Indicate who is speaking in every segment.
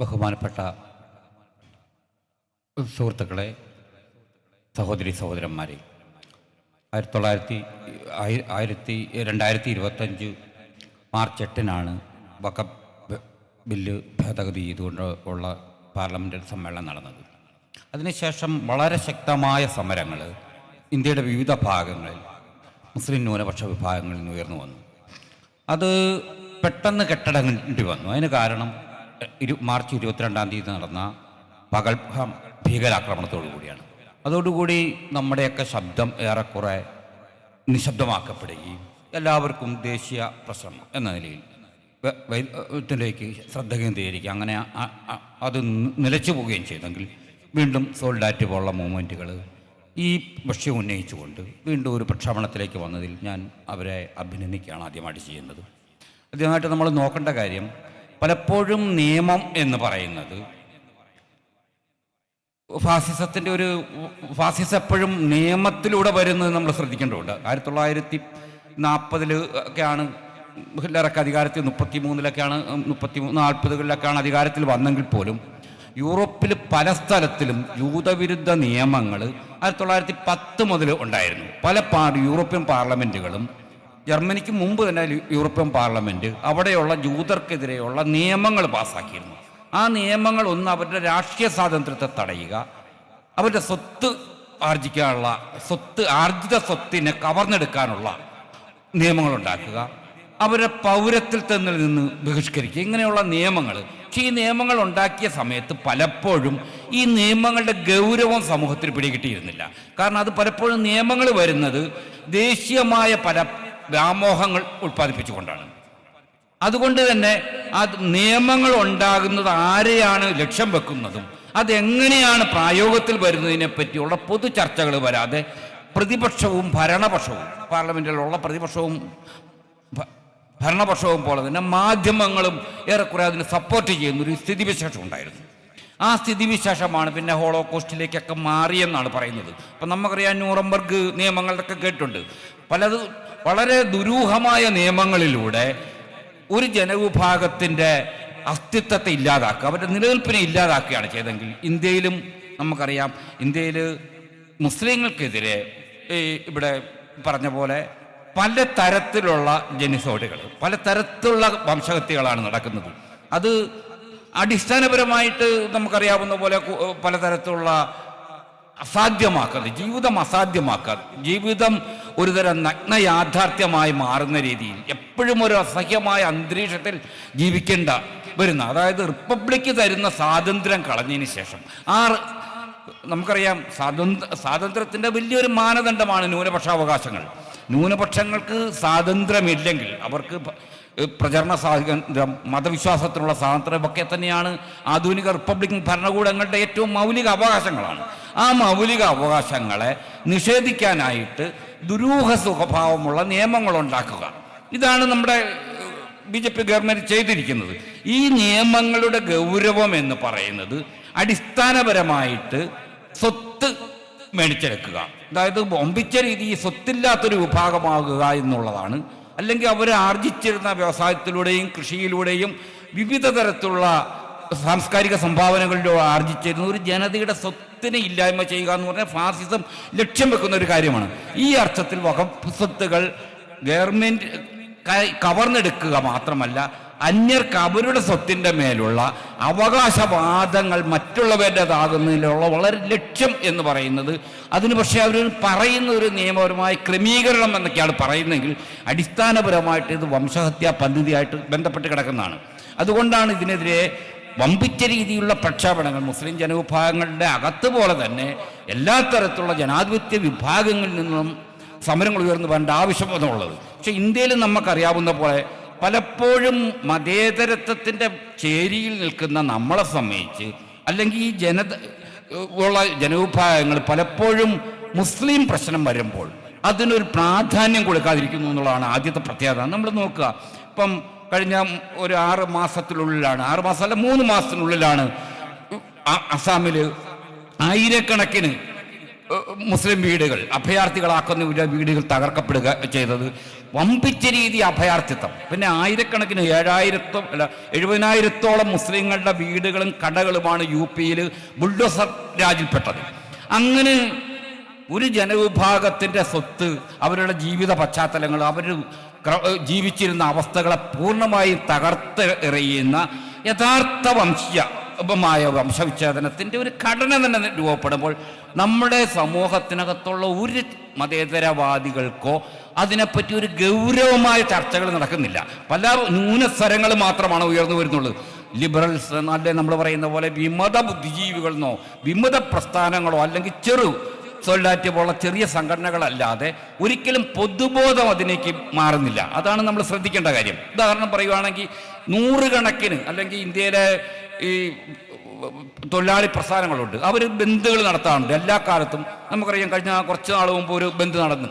Speaker 1: ബഹുമാനപ്പെട്ട സുഹൃത്തുക്കളെ സഹോദരി സഹോദരന്മാരെ ആയിരത്തി തൊള്ളായിരത്തി ആയി- ആയിരത്തി രണ്ടായിരത്തി ഇരുപത്തഞ്ച് മാർച്ച് എട്ടിനാണ് വഖഫ് ബില്ല് ഭേദഗതി ചെയ്തുകൊണ്ട് ഉള്ള പാർലമെന്റ് സമ്മേളനം നടന്നത്. അതിനുശേഷം വളരെ ശക്തമായ സമരങ്ങൾ ഇന്ത്യയുടെ വിവിധ ഭാഗങ്ങളിൽ മുസ്ലിം ന്യൂനപക്ഷ വിഭാഗങ്ങളിൽ നിന്ന് ഉയർന്നു വന്നു. അത് പെട്ടെന്ന് കെട്ടടങ്ങേണ്ടി വന്നു. അതിന് കാരണം ഇരു മാർച്ച് ഇരുപത്തിരണ്ടാം തീയതി നടന്ന പകൽ ഭീകരാക്രമണത്തോടു കൂടിയാണ്. അതോടുകൂടി നമ്മുടെയൊക്കെ ശബ്ദം ഏറെക്കുറെ നിശബ്ദമാക്കപ്പെടുകയും എല്ലാവർക്കും ദേശീയ പ്രശ്നം എന്ന നിലയിൽ വൈദ്യത്തിലേക്ക് ശ്രദ്ധ കേന്ദ്രീകരിക്കുക. അങ്ങനെ അത് നിലച്ചു പോവുകയും ചെയ്തെങ്കിൽ വീണ്ടും സോൾഡാറ്റ് പോലുള്ള മൂവ്മെന്റുകൾ ഈ വിഷയം ഉന്നയിച്ചുകൊണ്ട് വീണ്ടും ഒരു പ്രക്ഷോഭണത്തിലേക്ക് വന്നതിൽ ഞാൻ അവരെ അഭിനന്ദിക്കുകയാണ് ആദ്യമായിട്ട് ചെയ്യുന്നത്. ആദ്യമായിട്ട് നമ്മൾ നോക്കേണ്ട കാര്യം പലപ്പോഴും നിയമം എന്ന് പറയുന്നത്. ഫാസിസത്തിന്റെ ഒരു ഫാസിസം എപ്പോഴും നിയമത്തിലൂടെ വരുന്നത് നമ്മൾ ശ്രദ്ധിക്കേണ്ടതുണ്ട്. ആയിരത്തി തൊള്ളായിരത്തി നാൽപ്പതിൽ ഒക്കെയാണ് ഹില്ലറൊക്കെ അധികാരത്തിൽ മുപ്പത്തി മൂന്നിലൊക്കെയാണ് മുപ്പത്തി മൂന്ന് നാൽപ്പതുകളിലൊക്കെയാണ് അധികാരത്തിൽ വന്നെങ്കിൽ പോലും യൂറോപ്പിൽ പല സ്ഥലത്തിലും യൂതവിരുദ്ധ നിയമങ്ങൾ ആയിരത്തി തൊള്ളായിരത്തി പത്ത് മുതൽ ഉണ്ടായിരുന്നു. പല പാ യൂറോപ്യൻ പാർലമെന്റുകളും ജർമ്മനിക്ക് മുമ്പ് തന്നെ യൂറോപ്യൻ പാർലമെന്റ് അവിടെയുള്ള ജൂതർക്കെതിരെയുള്ള നിയമങ്ങൾ പാസ്സാക്കിയിരുന്നു. ആ നിയമങ്ങൾ ഒന്ന് അവരുടെ രാഷ്ട്രീയ സ്വാതന്ത്ര്യത്തെ തടയുക അവരുടെ സ്വത്ത് ആർജിക്കാനുള്ള സ്വത്ത് ആർജിത സ്വത്തിനെ കവർന്നെടുക്കാനുള്ള നിയമങ്ങൾ ഉണ്ടാക്കുക അവരുടെ പൗരത്തിൽ തന്നെ നിന്ന് ബഹിഷ്കരിക്കുക. ഇങ്ങനെയുള്ള നിയമങ്ങൾ. പക്ഷേ ഈ നിയമങ്ങൾ ഉണ്ടാക്കിയ സമയത്ത് പലപ്പോഴും ഈ നിയമങ്ങളുടെ ഗൗരവം സമൂഹത്തിൽ പിടികിട്ടിയിരുന്നില്ല. കാരണം അത് പലപ്പോഴും നിയമങ്ങൾ വരുന്നത് ദേശീയമായ പല വ്യാമോഹങ്ങൾ ഉൽപ്പാദിപ്പിച്ചുകൊണ്ടാണ്. അതുകൊണ്ട് തന്നെ ആ നിയമങ്ങൾ ഉണ്ടാകുന്നത് ആരെയാണ് ലക്ഷ്യം വെക്കുന്നതും അതെങ്ങനെയാണ് പ്രായോഗത്തിൽ വരുന്നതിനെ പറ്റിയുള്ള പൊതു ചർച്ചകൾ വരാതെ പ്രതിപക്ഷവും ഭരണപക്ഷവും പാർലമെന്റിലുള്ള പ്രതിപക്ഷവും ഭരണപക്ഷവും പോലെ തന്നെ മാധ്യമങ്ങളും ഏറെക്കുറെ അതിന് സപ്പോർട്ട് ചെയ്യുന്ന ഒരു സ്ഥിതിവിശേഷം ഉണ്ടായിരുന്നു. ആ സ്ഥിതിവിശേഷമാണ് പിന്നെ ഹോളോകോസ്റ്റിലേക്കൊക്കെ മാറിയെന്നാണ് പറയുന്നത്. അപ്പം നമുക്കറിയാം ന്യൂറംബർഗ് നിയമങ്ങളൊക്കെ കേട്ടിട്ടുണ്ട്. പലത് വളരെ ദുരൂഹമായ നിയമങ്ങളിലൂടെ ഒരു ജനവിഭാഗത്തിന്റെ അസ്തിത്വത്തെ ഇല്ലാതാക്കുക അവരുടെ നിലനിൽപ്പിനെ ഇല്ലാതാക്കുകയാണ് ചെയ്തെങ്കിൽ ഇന്ത്യയിലും നമുക്കറിയാം ഇന്ത്യയിൽ മുസ്ലിങ്ങൾക്കെതിരെ ഈ ഇവിടെ പറഞ്ഞ പോലെ പല തരത്തിലുള്ള ജനിസോഡുകൾ പല തരത്തിലുള്ള വംശഹത്യകളാണ് നടക്കുന്നത്. അത് അടിസ്ഥാനപരമായിട്ട് നമുക്കറിയാവുന്ന പോലെ പലതരത്തിലുള്ള അസാധ്യമാക്കാതെ ജീവിതം അസാധ്യമാക്കാതെ ജീവിതം ഒരുതരം നഗ്ന യാഥാർത്ഥ്യമായി മാറുന്ന രീതിയിൽ എപ്പോഴും ഒരു അസഹ്യമായ അന്തരീക്ഷത്തിൽ ജീവിക്കേണ്ട വരുന്ന അതായത് റിപ്പബ്ലിക്ക് തരുന്ന സ്വാതന്ത്ര്യം കളഞ്ഞതിന് ശേഷം. ആ നമുക്കറിയാം സ്വാതന്ത്ര്യ സ്വാതന്ത്ര്യത്തിന്റെ വലിയൊരു മാനദണ്ഡമാണ് ന്യൂനപക്ഷാവകാശങ്ങൾ. ന്യൂനപക്ഷങ്ങൾക്ക് സ്വാതന്ത്ര്യമില്ലെങ്കിൽ അവർക്ക് പ്രചരണ സ്വാതന്ത്ര്യം മതവിശ്വാസത്തിനുള്ള സ്വാതന്ത്ര്യം ഒക്കെ തന്നെയാണ് ആധുനിക റിപ്പബ്ലിക്കൻ ഭരണകൂടങ്ങളുടെ ഏറ്റവും മൗലിക അവകാശങ്ങളാണ് ആ മൗലിക അവകാശങ്ങളെ നിഷേധിക്കാനായിട്ട് ദുരൂഹ സ്വഭാവമുള്ള നിയമങ്ങൾ ഉണ്ടാക്കുക ഇതാണ് നമ്മുടെ ബി ജെ പി ഗവൺമെന്റ് ചെയ്തിരിക്കുന്നത്. ഈ നിയമങ്ങളുടെ ഗൗരവം എന്ന് പറയുന്നത് അടിസ്ഥാനപരമായിട്ട് സ്വത്ത് മേടിച്ചെടുക്കുക. അതായത് ബോംബിച്ച രീതി സ്വത്തില്ലാത്തൊരു വിഭാഗമാകുക എന്നുള്ളതാണ്. അല്ലെങ്കിൽ അവർ ആർജിച്ചിരുന്ന വ്യവസായത്തിലൂടെയും കൃഷിയിലൂടെയും വിവിധ തരത്തിലുള്ള സാംസ്കാരിക സംഭാവനകളിലൂടെ ആർജിച്ചിരുന്ന ഒരു ജനതയുടെ സ്വത്തിനെ ഇല്ലായ്മ ചെയ്യുക എന്ന് പറഞ്ഞാൽ ഫാസിസം ലക്ഷ്യം വെക്കുന്ന ഒരു കാര്യമാണ്. ഈ അർത്ഥത്തിൽ വകുപ്പ് സ്വത്തുകൾ ഗവൺമെന്റ് കവർന്നെടുക്കുക മാത്രമല്ല അന്യർക്ക് അവരുടെ സ്വത്തിന്റെ മേലുള്ള അവകാശവാദങ്ങൾ മറ്റുള്ളവരുടേതാകുന്നതിലുള്ള വളരെ ലക്ഷ്യം എന്ന് പറയുന്നത് അതിന് പക്ഷേ അവർ പറയുന്ന ഒരു നിയമപരമായ ക്രമീകരണം എന്നൊക്കെയാണ് പറയുന്നതെങ്കിൽ അടിസ്ഥാനപരമായിട്ട് ഇത് വംശഹത്യാ പദ്ധതിയായിട്ട് ബന്ധപ്പെട്ട് കിടക്കുന്നതാണ്. അതുകൊണ്ടാണ് ഇതിനെതിരെ വമ്പിച്ച രീതിയിലുള്ള പ്രക്ഷേപണങ്ങൾ മുസ്ലിം ജനവിഭാഗങ്ങളുടെ അകത്ത് പോലെ തന്നെ എല്ലാ തരത്തിലുള്ള ജനാധിപത്യ വിഭാഗങ്ങളിൽ നിന്നും സമരങ്ങൾ ഉയർന്നു വരേണ്ട ആവശ്യമെന്നുള്ളത് പക്ഷെ ഇന്ത്യയിൽ നമുക്കറിയാവുന്ന പോലെ പലപ്പോഴും മതേതരത്വത്തിന്റെ ചേരിയിൽ നിൽക്കുന്ന നമ്മളെ സംബന്ധിച്ച് അല്ലെങ്കിൽ ഈ ജന ഉള്ള ജനവിഭാഗങ്ങൾ പലപ്പോഴും മുസ്ലിം പ്രശ്നം വരുമ്പോൾ അതിനൊരു പ്രാധാന്യം കൊടുക്കാതിരിക്കുന്നു എന്നുള്ളതാണ് ആദ്യത്തെ പ്രത്യേകത. നമ്മൾ നോക്കുക. ഇപ്പം കഴിഞ്ഞ ഒരു ആറ് മാസത്തിനുള്ളിലാണ്. ആറ് മാസം അല്ല മൂന്ന് മാസത്തിനുള്ളിലാണ്. അസാമിൽ ആയിരക്കണക്കിന് മുസ്ലിം വീടുകൾ അഭയാർത്ഥികളാക്കുന്ന വീടുകൾ തകർക്കപ്പെടുക ചെയ്തത്. വമ്പിച്ച രീതി അഭയാർത്ഥിത്വം. പിന്നെ ആയിരക്കണക്കിന് ഏഴായിരത്തോ അല്ല എഴുപതിനായിരത്തോളം മുസ്ലിങ്ങളുടെ വീടുകളും കടകളുമാണ് യു പിയിൽ ബുൾഡോസർ രാജിൽപ്പെട്ടത്. അങ്ങനെ ഒരു ജനവിഭാഗത്തിന്റെ സ്വത്ത് അവരുടെ ജീവിത പശ്ചാത്തലങ്ങൾ അവർ ജീവിച്ചിരുന്ന അവസ്ഥകളെ പൂർണമായും തകർത്ത് എറിയുന്ന യഥാർത്ഥ വംശീയമായ വംശവിച്ഛേദനത്തിന്റെ ഒരു ഘടന തന്നെ രൂപപ്പെടുമ്പോൾ നമ്മുടെ സമൂഹത്തിനകത്തുള്ള ഒരു മതേതരവാദികൾക്കോ അതിനെപ്പറ്റി ഒരു ഗൗരവമായ ചർച്ചകൾ നടക്കുന്നില്ല. പല ന്യൂനസ്വരങ്ങൾ മാത്രമാണ് ഉയർന്നു വരുന്നുള്ളൂ ലിബറൽസ് അല്ലെ നമ്മൾ പറയുന്ന പോലെ വിമത ബുദ്ധിജീവികളെന്നോ വിമത പ്രസ്ഥാനങ്ങളോ അല്ലെങ്കിൽ ചെറു സൊല്ലാറ്റ് പോലുള്ള ചെറിയ സംഘടനകളല്ലാതെ ഒരിക്കലും പൊതുബോധം അതിലേക്ക് മാറുന്നില്ല. അതാണ് നമ്മൾ ശ്രദ്ധിക്കേണ്ട കാര്യം. ഉദാഹരണം പറയുവാണെങ്കിൽ നൂറുകണക്കിന് അല്ലെങ്കിൽ ഇന്ത്യയിലെ ഈ തൊഴിലാളി പ്രസ്ഥാനങ്ങളുണ്ട്. അവർ ബന്ധുകൾ നടത്താറുണ്ട്. എല്ലാ കാലത്തും നമുക്കറിയാം കഴിഞ്ഞ കുറച്ച് നാൾ മുമ്പ് ഒരു ബന്ധു നടന്നു.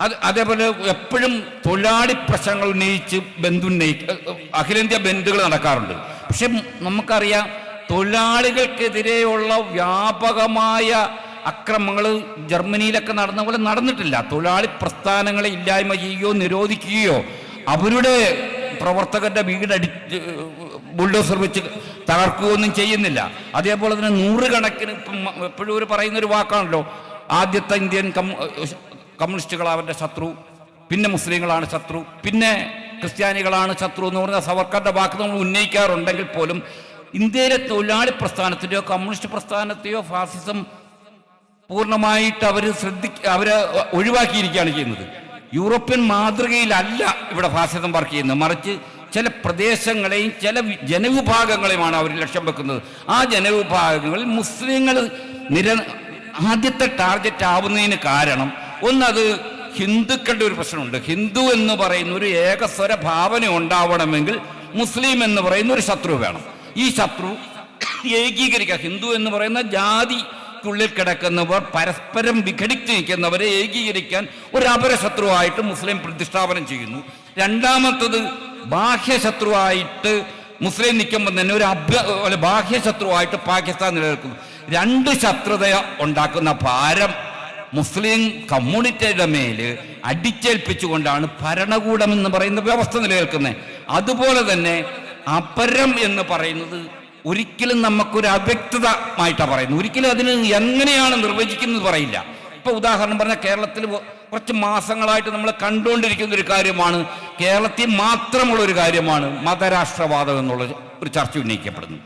Speaker 1: അത് അതേപോലെ എപ്പോഴും തൊഴിലാളി പ്രശ്നങ്ങൾ ഉന്നയിച്ച് ബന്ധുന്നയി അഖിലേന്ത്യാ ബന്ധുകൾ നടക്കാറുണ്ട്. പക്ഷെ നമുക്കറിയാം തൊഴിലാളികൾക്കെതിരെയുള്ള വ്യാപകമായ അക്രമങ്ങൾ ജർമ്മനിയിലൊക്കെ നടന്ന പോലെ നടന്നിട്ടില്ല. തൊഴിലാളി പ്രസ്ഥാനങ്ങളെ ഇല്ലായ്മ ചെയ്യുകയോ നിരോധിക്കുകയോ അവരുടെ പ്രവർത്തകരുടെ വീടടിച്ച് ബുൾഡോസർ വെച്ച് തകർക്കുകയൊന്നും ചെയ്യുന്നില്ല. അതേപോലെ തന്നെ നൂറുകണക്കിന് എപ്പോഴും ഒരു പറയുന്ന ഒരു വാക്കാണല്ലോ ആദ്യത്തെ ഇന്ത്യൻ കമ്മ്യൂ കമ്മ്യൂണിസ്റ്റുകൾ അവരുടെ ശത്രു പിന്നെ മുസ്ലിങ്ങളാണ് ശത്രു പിന്നെ ക്രിസ്ത്യാനികളാണ് ശത്രു എന്ന് പറഞ്ഞ സവർക്കറുടെ വാക്ക് നമ്മൾ ഉന്നയിക്കാറുണ്ടെങ്കിൽ പോലും ഇന്ത്യയിലെ തൊഴിലാളി പ്രസ്ഥാനത്തിന്റെയോ കമ്മ്യൂണിസ്റ്റ് പ്രസ്ഥാനത്തെയോ ഫാസിസം പൂർണമായിട്ട് അവർ ശ്രദ്ധിക്ക അവർ ഒഴിവാക്കിയിരിക്കുകയാണ് ചെയ്യുന്നത്. യൂറോപ്യൻ മാതൃകയിലല്ല ഇവിടെ ഫാസിസം വർക്ക് ചെയ്യുന്നത്. മറിച്ച് ചില പ്രദേശങ്ങളെയും ചില ജനവിഭാഗങ്ങളെയുമാണ് അവർ ലക്ഷ്യം വെക്കുന്നത്. ആ ജനവിഭാഗങ്ങളിൽ മുസ്ലിങ്ങൾ നിര ആദ്യത്തെ ടാർഗറ്റ് ആവുന്നതിന് കാരണം ഒന്നത് ഹിന്ദുക്കളുടെ ഒരു പ്രശ്നമുണ്ട്. ഹിന്ദു എന്ന് പറയുന്ന ഒരു ഏകസ്വര ഭാവന ഉണ്ടാവണമെങ്കിൽ മുസ്ലിം എന്ന് പറയുന്ന ഒരു ശത്രു വേണം. ഈ ശത്രു ഏകീകരിക്കുക. ഹിന്ദു എന്ന് പറയുന്ന ജാതിക്കുള്ളിൽ കിടക്കുന്നവർ പരസ്പരം വിഘടിച്ചിരിക്കുന്നവരെ ഏകീകരിക്കാൻ ഒരു അപരശത്രുവായിട്ട് മുസ്ലിം പ്രതിഷ്ഠാപനം ചെയ്യുന്നു. രണ്ടാമത്തത് ബാഹ്യശത്രുവായിട്ട് മുസ്ലിം നിൽക്കുമ്പോൾ തന്നെ ഒരു അഭ്യ ബാഹ്യശത്രുവായിട്ട് പാകിസ്ഥാൻ നിലനിൽക്കുന്നു. രണ്ട് ശത്രുത ഉണ്ടാക്കുന്ന ഭാരം മുസ്ലിം കമ്മ്യൂണിറ്റിയുടെ മേൽ അടിച്ചേൽപ്പിച്ചുകൊണ്ടാണ് ഭരണകൂടം എന്ന് പറയുന്ന വ്യവസ്ഥ നിലനിൽക്കുന്നത്. അതുപോലെ തന്നെ അപരം എന്ന് പറയുന്നത് ഒരിക്കലും നമുക്കൊരു അവ്യക്തമായിട്ടാണ് പറയുന്നത്. ഒരിക്കലും അതിന് എങ്ങനെയാണ് നിർവചിക്കുന്നത് പറയില്ല. ഇപ്പൊ ഉദാഹരണം പറഞ്ഞാൽ കേരളത്തിൽ കുറച്ച് മാസങ്ങളായിട്ട് നമ്മൾ കണ്ടുകൊണ്ടിരിക്കുന്ന ഒരു കാര്യമാണ്. കേരളത്തിൽ മാത്രമുള്ള ഒരു കാര്യമാണ് മതരാഷ്ട്രവാദം എന്നുള്ള ഒരു ചർച്ച ഉന്നയിക്കപ്പെടുന്നു.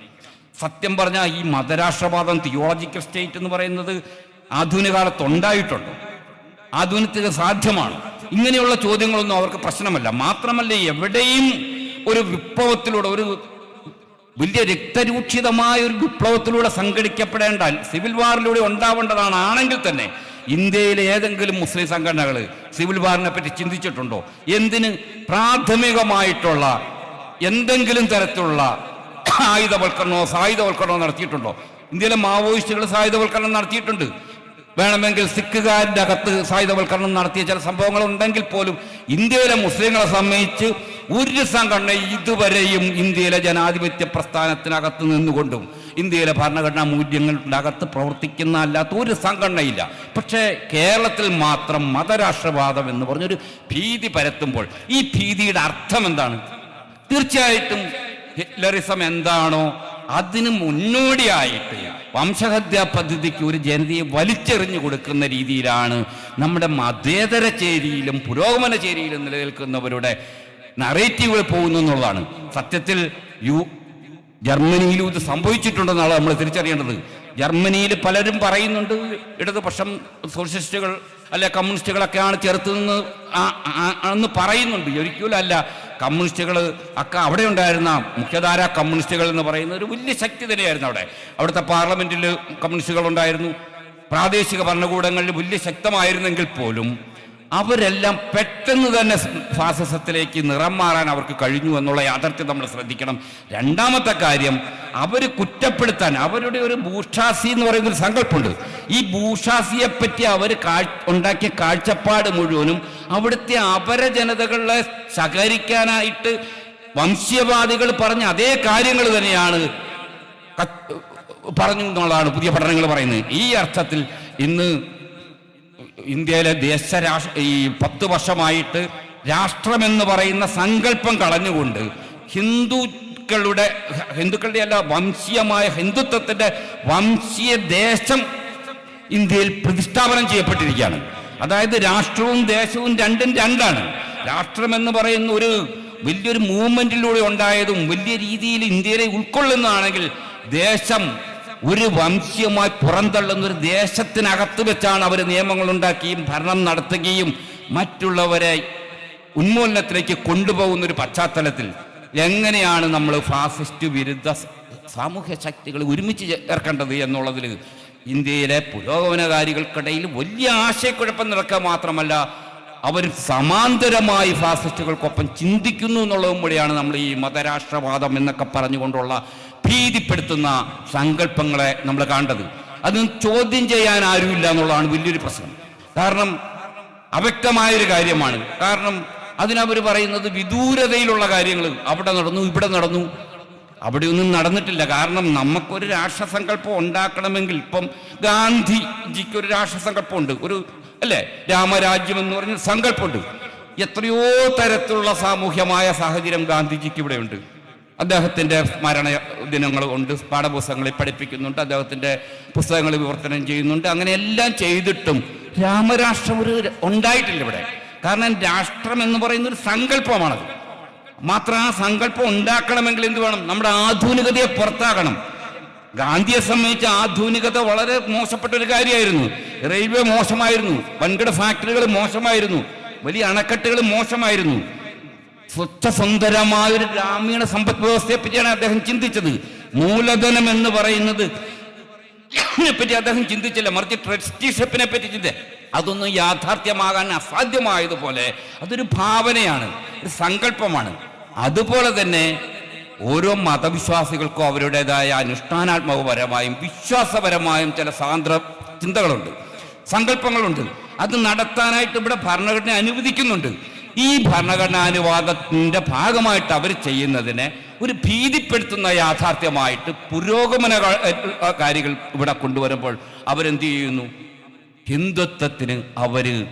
Speaker 1: സത്യം പറഞ്ഞാൽ ഈ മതരാഷ്ട്രവാദം തിയോളജിക്കൽ സ്റ്റേറ്റ് എന്ന് പറയുന്നത് ആധുനിക കാലത്ത് ഉണ്ടായിട്ടുണ്ട് ആധുനിക സാധ്യമാണ്. ഇങ്ങനെയുള്ള ചോദ്യങ്ങളൊന്നും അവർക്ക് പ്രശ്നമല്ല. മാത്രമല്ല എവിടെയും ഒരു വിപ്ലവത്തിലൂടെ ഒരു വലിയ രക്തരൂക്ഷിതമായ ഒരു വിപ്ലവത്തിലൂടെ സംഘടിക്കപ്പെടേണ്ട സിവിൽ വാറിലൂടെ ഉണ്ടാവേണ്ടതാണ് ആണെങ്കിൽ തന്നെ ഇന്ത്യയിലെ ഏതെങ്കിലും മുസ്ലിം സംഘടനകൾ സിവിൽ വാറിനെ പറ്റി ചിന്തിച്ചിട്ടുണ്ടോ? എന്തിന് പ്രാഥമികമായിട്ടുള്ള എന്തെങ്കിലും തരത്തിലുള്ള ആയുധവൽക്കരണമോ സായുധവൽക്കരണമോ നടത്തിയിട്ടുണ്ടോ? ഇന്ത്യയിലെ മാവോയിസ്റ്റുകൾ സായുധവൽക്കരണം നടത്തിയിട്ടുണ്ട്. വേണമെങ്കിൽ സിഖുകാരുടെ അകത്ത് സായുധവൽക്കരണം നടത്തിയ ചില സംഭവങ്ങൾ ഉണ്ടെങ്കിൽ പോലും ഇന്ത്യയിലെ മുസ്ലിങ്ങളെ സംബന്ധിച്ച് ഒരു സംഘടന ഇതുവരെയും ഇന്ത്യയിലെ ജനാധിപത്യ പ്രസ്ഥാനത്തിനകത്ത് നിന്നുകൊണ്ടും ഇന്ത്യയിലെ ഭരണഘടനാ മൂല്യങ്ങളുടെ അകത്ത് പ്രവർത്തിക്കുന്ന അല്ലാത്ത ഒരു സംഘടനയില്ല. പക്ഷേ കേരളത്തിൽ മാത്രം മതരാഷ്ട്രവാദം എന്ന് പറഞ്ഞൊരു ഭീതി പരത്തുമ്പോൾ ഈ ഭീതിയുടെ അർത്ഥം എന്താണ്? തീർച്ചയായിട്ടും ഹിറ്റ്ലറിസം എന്താണോ അതിന് മുന്നോടിയായിട്ട് വംശഹത്യ പദ്ധതിക്ക് ഒരു ജനതയെ വലിച്ചെറിഞ്ഞു കൊടുക്കുന്ന രീതിയിലാണ് നമ്മുടെ മതേതര ചേരിയിലും പുരോഗമന ചേരിയിലും നിലനിൽക്കുന്നവരുടെ നറേറ്റീവുകൾ പോകുന്നു എന്നുള്ളതാണ്. സത്യത്തിൽ യു ജർമ്മനിയിലും ഇത് സംഭവിച്ചിട്ടുണ്ടെന്നാണ് നമ്മൾ തിരിച്ചറിയേണ്ടത്. ജർമ്മനിയിൽ പലരും പറയുന്നുണ്ട് ഇടതുപക്ഷം സോഷ്യലിസ്റ്റുകൾ അല്ലെ കമ്മ്യൂണിസ്റ്റുകളൊക്കെയാണ് ചേർത്ത് നിന്ന് ആണെന്ന് പറയുന്നുണ്ട്. ഒരിക്കലും അല്ല കമ്മ്യൂണിസ്റ്റുകൾ ഒക്കെ അവിടെ ഉണ്ടായിരുന്ന മുഖ്യധാര കമ്മ്യൂണിസ്റ്റുകൾ എന്ന് പറയുന്ന ഒരു വലിയ ശക്തി തന്നെയായിരുന്നു അവിടെ. അവിടുത്തെ പാർലമെന്റിൽ കമ്മ്യൂണിസ്റ്റുകൾ ഉണ്ടായിരുന്നു. പ്രാദേശിക ഭരണകൂടങ്ങളിൽ വലിയ ശക്തമായിരുന്നെങ്കിൽ പോലും അവരെല്ലാം പെട്ടെന്ന് തന്നെ ഫാസിസത്തിലേക്ക് നിറം മാറാൻ അവർക്ക് കഴിഞ്ഞു എന്നുള്ള യാഥാർത്ഥ്യം നമ്മൾ ശ്രദ്ധിക്കണം. രണ്ടാമത്തെ കാര്യം അവർ കുറ്റപ്പെടുത്താൻ അവരുടെ ഒരു ഭൂഷാസി എന്ന് പറയുന്ന ഒരു സങ്കല്പമുണ്ട്. ഈ ഭൂഷാസിയെ പറ്റി അവർ ഉണ്ടാക്കിയ കാഴ്ചപ്പാട് മുഴുവനും അവിടുത്തെ അപര ജനതകളെ സഹകരിക്കാനായിട്ട് വംശീയവാദികൾ പറഞ്ഞ അതേ കാര്യങ്ങൾ തന്നെയാണ് പറഞ്ഞു എന്നുള്ളതാണ് പുതിയ പഠനങ്ങൾ പറയുന്നത്. ഈ അർത്ഥത്തിൽ ഇന്ന് ഇന്ത്യയിലെ ദേശ ഈ പത്ത് വർഷമായിട്ട് രാഷ്ട്രമെന്ന് പറയുന്ന സങ്കല്പം കളഞ്ഞുകൊണ്ട് ഹിന്ദുക്കളുടെ ഹിന്ദുക്കളുടെ അല്ല വംശീയമായ ഹിന്ദുത്വത്തിന്റെ വംശീയ ദേശം ഇന്ത്യയിൽ പ്രതിഷ്ഠാപനം ചെയ്യപ്പെട്ടിരിക്കുകയാണ്. അതായത് രാഷ്ട്രവും ദേശവും രണ്ടും രണ്ടാണ്. രാഷ്ട്രമെന്ന് പറയുന്ന ഒരു വലിയൊരു മൂവ്മെന്റിലൂടെ ഉണ്ടായതും വലിയ രീതിയിൽ ഇന്ത്യയിലെ ഉൾക്കൊള്ളുന്നതാണെങ്കിൽ ദേശം ഒരു വംശീയമായി പുറന്തള്ളുന്ന ഒരു ദേശത്തിനകത്ത് വെച്ചാണ് അവർ നിയമങ്ങൾ ഉണ്ടാക്കുകയും ഭരണം നടത്തുകയും മറ്റുള്ളവരെ ഉന്മൂലനത്തിലേക്ക് കൊണ്ടുപോകുന്ന ഒരു പശ്ചാത്തലത്തിൽ എങ്ങനെയാണ് നമ്മൾ ഫാസിസ്റ്റ് വിരുദ്ധ സാമൂഹ്യ ശക്തികൾ ഒരുമിച്ച് ചേർക്കേണ്ടത് എന്നുള്ളതിൽ ഇന്ത്യയിലെ പുരോഗമനകാരികൾക്കിടയിൽ വലിയ ആശയക്കുഴപ്പം നടക്കുക മാത്രമല്ല അവർ സമാന്തരമായി ഫാസിസ്റ്റുകൾക്കൊപ്പം ചിന്തിക്കുന്നു എന്നുള്ളതും കൂടിയാണ് നമ്മൾ ഈ മതരാഷ്ട്രവാദം എന്നൊക്കെ പറഞ്ഞുകൊണ്ടുള്ള ഭീതിപ്പെടുത്തുന്ന സങ്കല്പങ്ങളെ നമ്മൾ കണ്ടത് അത് ചോദ്യം ചെയ്യാൻ ആരുമില്ല എന്നുള്ളതാണ് വലിയൊരു പ്രശ്നം. കാരണം അവ്യക്തമായൊരു കാര്യമാണ്. കാരണം അതിനവർ പറയുന്നത് വിദൂരതയിലുള്ള കാര്യങ്ങൾ അവിടെ നടന്നു ഇവിടെ നടന്നു. അവിടെയൊന്നും നടന്നിട്ടില്ല. കാരണം നമുക്കൊരു രാഷ്ട്രസങ്കല്പം ഉണ്ടാക്കണമെങ്കിൽ ഇപ്പം ഗാന്ധിജിക്ക് ഒരു രാഷ്ട്രസങ്കല്പമുണ്ട് ഒരു അല്ലേ? രാമരാജ്യം എന്ന് പറഞ്ഞ സങ്കല്പമുണ്ട് എത്രയോ തരത്തിലുള്ള സാമൂഹ്യമായ സാഹചര്യം ഗാന്ധിജിക്ക് ഇവിടെയുണ്ട്. അദ്ദേഹത്തിന്റെ സ്മരണ ദിനങ്ങൾ ഉണ്ട് പാഠപുസ്തകങ്ങളിൽ പഠിപ്പിക്കുന്നുണ്ട് അദ്ദേഹത്തിന്റെ പുസ്തകങ്ങൾ വിവർത്തനം ചെയ്യുന്നുണ്ട്. അങ്ങനെ എല്ലാം ചെയ്തിട്ടും രാമരാഷ്ട്രം ഒരു ഉണ്ടായിട്ടില്ല ഇവിടെ. കാരണം രാഷ്ട്രം എന്ന് പറയുന്ന ഒരു സങ്കല്പമാണത്. മാത്രം ആ സങ്കല്പം ഉണ്ടാക്കണമെങ്കിൽ എന്ത് വേണം? നമ്മുടെ ആധുനികതയെ പുറത്താക്കണം. ഗാന്ധിയെ സംബന്ധിച്ച് ആധുനികത വളരെ മോശപ്പെട്ട ഒരു കാര്യമായിരുന്നു. റെയിൽവേ മോശമായിരുന്നു. വൻകിട ഫാക്ടറികൾ മോശമായിരുന്നു. വലിയ അണക്കെട്ടുകൾ മോശമായിരുന്നു. സ്വച്ഛസുന്ദരമായ ഒരു ഗ്രാമീണ സമ്പദ് വ്യവസ്ഥയെ പറ്റിയാണ് അദ്ദേഹം ചിന്തിച്ചത്. മൂലധനം എന്ന് പറയുന്നത് പറ്റി അദ്ദേഹം ചിന്തിച്ചില്ല. മറിച്ച് ട്രസ്റ്റിഷിപ്പിനെ പറ്റി ചിന്ത. അതൊന്നും യാഥാർത്ഥ്യമാകാൻ അസാധ്യമായതുപോലെ അതൊരു ഭാവനയാണ് ഒരു സങ്കല്പമാണ്. അതുപോലെ തന്നെ ഓരോ മതവിശ്വാസികൾക്കും അവരുടേതായ അനുഷ്ഠാനാത്മകപരമായും വിശ്വാസപരമായും ചില സാന്ദ്ര ചിന്തകളുണ്ട് സങ്കല്പങ്ങളുണ്ട്. അത് നടത്താനായിട്ട് ഇവിടെ ഭരണഘടന അനുവദിക്കുന്നുണ്ട്. ഈ ഭരണഘടനാനുവാദത്തിന്റെ ഭാഗമായിട്ട് അവർ ചെയ്യുന്നതിനെ ഒരു ഭീതിപ്പെടുത്തുന്ന യാഥാർത്ഥ്യമായിട്ട് പുരോഗമന കാര്യങ്ങൾ ഇവിടെ കൊണ്ടുവരുമ്പോൾ അവരെന്ത് ചെയ്യുന്നു? ഹിന്ദുത്വത്തിന് അവർ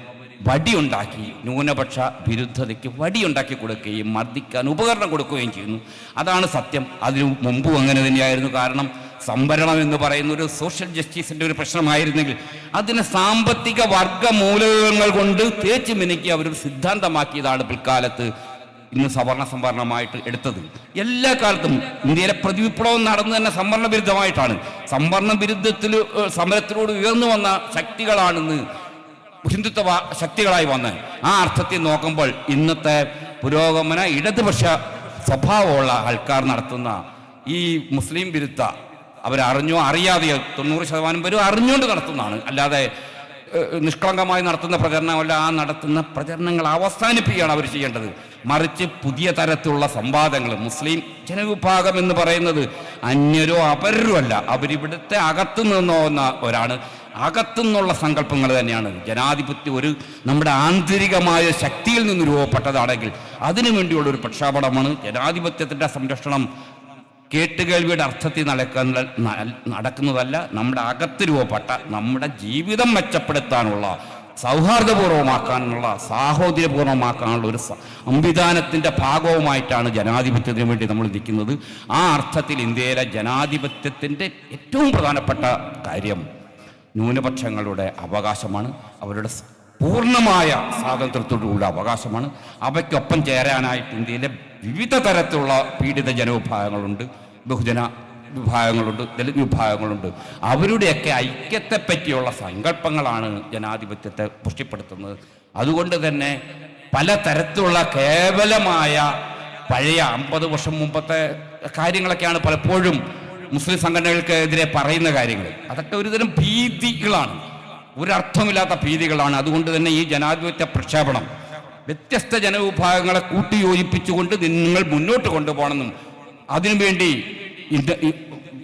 Speaker 1: വടിയുണ്ടാക്കി ന്യൂനപക്ഷ വിരുദ്ധതയ്ക്ക് വടിയുണ്ടാക്കി കൊടുക്കുകയും മർദ്ദിക്കാൻ ഉപകരണം കൊടുക്കുകയും ചെയ്യുന്നു. അതാണ് സത്യം. അതിനു മുമ്പും അങ്ങനെ തന്നെയായിരുന്നു. കാരണം സംവരണം എന്ന് പറയുന്ന ഒരു സോഷ്യൽ ജസ്റ്റിസിന്റെ ഒരു പ്രശ്നമായിരുന്നെങ്കിൽ അതിനെ സാമ്പത്തിക വർഗ മൂലകങ്ങൾ കൊണ്ട് തേച്ച് മിനുക്കി അവരൊരു സിദ്ധാന്തമാക്കിയതാണ് പിൽക്കാലത്ത് ഇന്ന് സവർണ സംവരണമായിട്ട് എടുത്തത്. എല്ലാ കാലത്തും ഇന്ത്യയിലെ പ്രതിവിപ്ലവം നടന്നു തന്നെ സംവരണ വിരുദ്ധമായിട്ടാണ്. സംവരണ വിരുദ്ധത്തിൽ സമരത്തിലൂടെ ഉയർന്നു വന്ന ശക്തികളാണെന്ന് ഹിന്ദുത്വ ശക്തികളായി വന്ന്. ആ അർത്ഥത്തിൽ നോക്കുമ്പോൾ ഇന്നത്തെ പുരോഗമന ഇടതുപക്ഷ സ്വഭാവമുള്ള ആൾക്കാർ നടത്തുന്ന ഈ മുസ്ലിം വിരുദ്ധ അവരറിഞ്ഞോ അറിയാതെയോ തൊണ്ണൂറ് ശതമാനം പേരും അറിഞ്ഞുകൊണ്ട് നടത്തുന്നതാണ്. അല്ലാതെ നിഷ്കളങ്കമായി നടത്തുന്ന പ്രചരണമല്ല ആ നടത്തുന്ന പ്രചരണങ്ങൾ അവസാനിപ്പിക്കുകയാണ് അവർ ചെയ്യേണ്ടത്. മറിച്ച് പുതിയ തരത്തിലുള്ള സംവാദങ്ങൾ മുസ്ലിം ജനവിഭാഗം എന്ന് പറയുന്നത് അന്യരോ അപരരോ അല്ല. അവരിവിടുത്തെ അകത്തു നിന്നോന്നവരാണ് അകത്തുനിന്നുള്ള സങ്കല്പങ്ങൾ തന്നെയാണ്. ജനാധിപത്യം ഒരു നമ്മുടെ ആന്തരികമായ ശക്തിയിൽ നിന്ന് രൂപപ്പെട്ടതാണെങ്കിൽ അതിനു വേണ്ടിയുള്ള ഒരു പ്രക്ഷാപനമാണ് ജനാധിപത്യത്തിന്റെ സംരക്ഷണം കേട്ടുകേൾവിയുടെ അർത്ഥത്തിൽ നടക്കുന്ന നടക്കുന്നതല്ല നമ്മുടെ അകത്ത് രൂപപ്പെട്ട നമ്മുടെ ജീവിതം മെച്ചപ്പെടുത്താനുള്ള സൗഹാർദ്ദപൂർവമാക്കാനുള്ള സാഹോദര്യപൂർവമാക്കാനുള്ള ഒരു സംവിധാനത്തിന്റെ ഭാഗവുമായിട്ടാണ് ജനാധിപത്യത്തിന് വേണ്ടി നമ്മൾ നിൽക്കുന്നത്. ആ അർത്ഥത്തിൽ ഇന്ത്യയിലെ ജനാധിപത്യത്തിന്റെ ഏറ്റവും പ്രധാനപ്പെട്ട കാര്യം ന്യൂനപക്ഷങ്ങളുടെ അവകാശമാണ്. അവരുടെ പൂർണമായ സ്വാതന്ത്ര്യത്തോടുള്ള അവകാശമാണ്. അവയ്ക്കൊപ്പം ചേരാനായിട്ട് ഇന്ത്യയിലെ വിവിധ തരത്തിലുള്ള പീഡിത ജനവിഭാഗങ്ങളുണ്ട്. ബഹുജന വിഭാഗങ്ങളുണ്ട് ദളിത് വിഭാഗങ്ങളുണ്ട്. അവരുടെയൊക്കെ ഐക്യത്തെ പറ്റിയുള്ള സങ്കല്പങ്ങളാണ് ജനാധിപത്യത്തെ പുഷ്ടിപ്പെടുത്തുന്നത്. അതുകൊണ്ട് തന്നെ പല തരത്തിലുള്ള കേവലമായ പഴയ അമ്പത് വർഷം മുമ്പത്തെ കാര്യങ്ങളൊക്കെയാണ് പലപ്പോഴും മുസ്ലിം സംഘടനകൾക്കെതിരെ പറയുന്ന കാര്യങ്ങൾ. അതൊക്കെ ഒരുതരം ഭീതികളാണ്. ഒരർത്ഥമില്ലാത്ത ഭീതികളാണ്. അതുകൊണ്ട് തന്നെ ഈ ജനാധിപത്യ പ്രക്ഷേപണം വ്യത്യസ്ത ജനവിഭാഗങ്ങളെ കൂട്ടിയോജിപ്പിച്ചുകൊണ്ട് നിങ്ങൾ മുന്നോട്ട് കൊണ്ടുപോകണമെന്നും അതിനുവേണ്ടി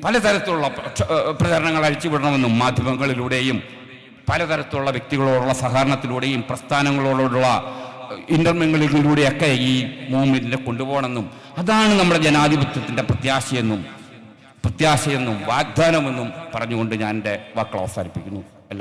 Speaker 1: പലതരത്തിലുള്ള പ്രചരണങ്ങൾ അഴിച്ചുവിടണമെന്നും മാധ്യമങ്ങളിലൂടെയും പലതരത്തിലുള്ള വ്യക്തികളോടുള്ള സഹകരണത്തിലൂടെയും പ്രസ്ഥാനങ്ങളോടുള്ള ഇന്റർമെങ്ങളിലൂടെയൊക്കെ ഈ മൂവ്മെന്റിനെ കൊണ്ടുപോകണമെന്നും അതാണ് നമ്മുടെ ജനാധിപത്യത്തിന്റെ പ്രത്യാശയെന്നും പ്രത്യാശയെന്നും വാഗ്ദാനമെന്നും പറഞ്ഞുകൊണ്ട് ഞാൻ എന്റെ വാക്കുകൾ അവസാനിപ്പിക്കുന്നു.